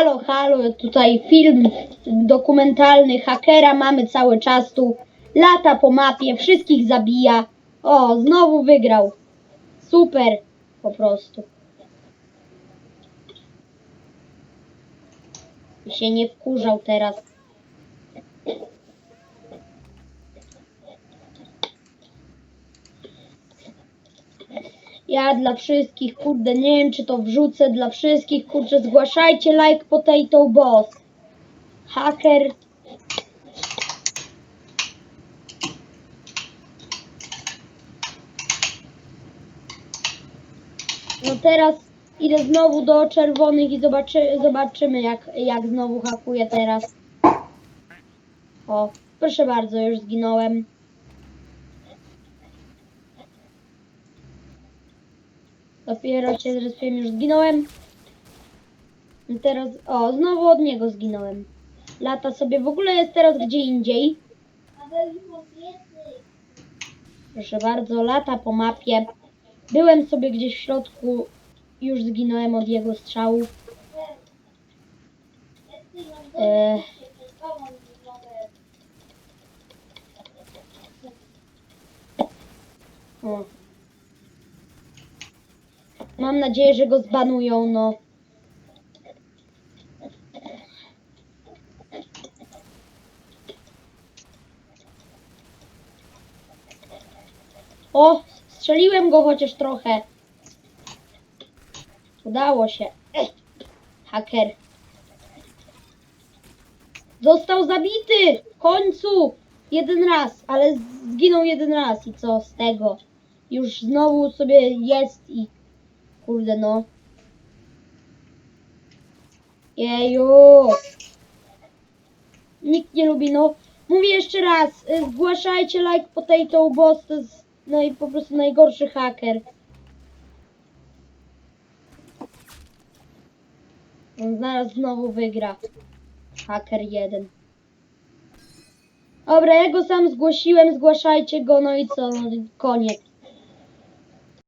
Halo, halo, tutaj film dokumentalny hakera, mamy cały czas tu. Lata po mapie, wszystkich zabija. O, znowu wygrał. Super, po prostu. I się nie wkurzał teraz. Ja dla wszystkich, kurde, nie wiem czy to wrzucę dla wszystkich, kurczę, zgłaszajcie like Potato Boss. Haker. No teraz idę znowu do czerwonych i zobaczy, zobaczymy jak, jak znowu hakuje teraz. O, proszę bardzo, już zginąłem. Dopiero się zrespiłem, już zginąłem. I teraz, o, znowu od niego zginąłem. Lata sobie, w ogóle jest teraz gdzie indziej. Proszę bardzo, lata po mapie. Byłem sobie gdzieś w środku, już zginąłem od jego strzałów. E, o. Mam nadzieję, że go zbanują, no. O, strzeliłem go chociaż trochę. Udało się. Ech, haker. Został zabity! W końcu! Jeden raz, ale zginął jeden raz i co z tego? Już znowu sobie jest i kurde no. Jeju! Nikt nie lubi, no. Mówię jeszcze raz, y, zgłaszajcie like Potato Boss, to jest naj, po prostu najgorszy haker. On zaraz znowu wygra. Haker 1. Dobra, ja go sam zgłosiłem, zgłaszajcie go, no i co, no koniec.